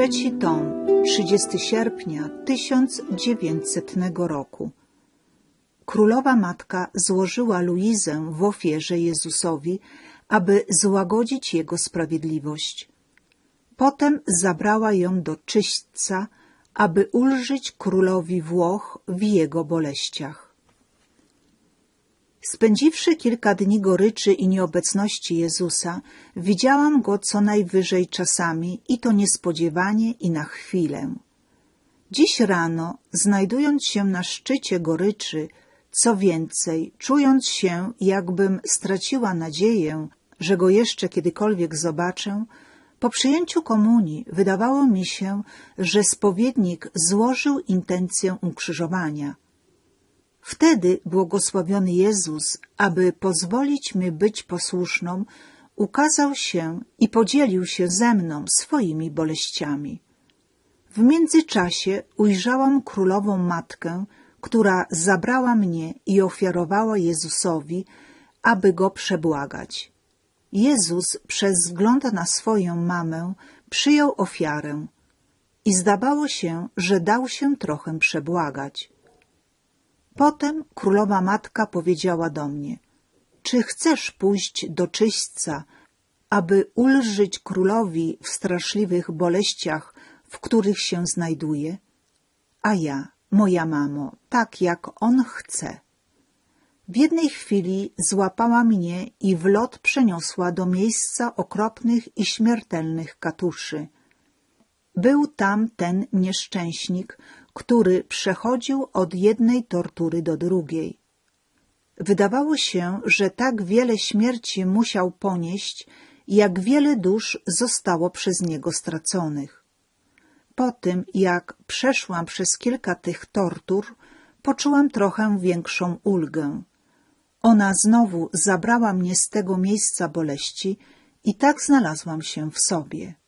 Trzeci tom, 30 sierpnia 1900 roku. Królowa Matka złożyła Luizę w ofierze Jezusowi, aby złagodzić Jego sprawiedliwość. Potem zabrała ją do czyśćca, aby ulżyć królowi Włoch w jego boleściach. Spędziwszy kilka dni goryczy i nieobecności Jezusa, widziałam go co najwyżej czasami i to niespodziewanie i na chwilę. Dziś rano, znajdując się na szczycie goryczy, co więcej, czując się, jakbym straciła nadzieję, że go jeszcze kiedykolwiek zobaczę, po przyjęciu komunii wydawało mi się, że spowiednik złożył intencję ukrzyżowania. Wtedy błogosławiony Jezus, aby pozwolić mi być posłuszną, ukazał się i podzielił się ze mną swoimi boleściami. W międzyczasie ujrzałam królową matkę, która zabrała mnie i ofiarowała Jezusowi, aby go przebłagać. Jezus przez wzgląd na swoją mamę przyjął ofiarę i zdawało się, że dał się trochę przebłagać. Potem królowa matka powiedziała do mnie, czy chcesz pójść do czyśćca, aby ulżyć królowi w straszliwych boleściach, w których się znajduje? A ja, moja mamo, tak jak on chce. W jednej chwili złapała mnie i w lot przeniosła do miejsca okropnych i śmiertelnych katuszy. Był tam ten nieszczęśnik, który przechodził od jednej tortury do drugiej. Wydawało się, że tak wiele śmierci musiał ponieść, jak wiele dusz zostało przez niego straconych. Po tym, jak przeszłam przez kilka tych tortur, poczułam trochę większą ulgę. Ona znowu zabrała mnie z tego miejsca boleści i tak znalazłam się w sobie.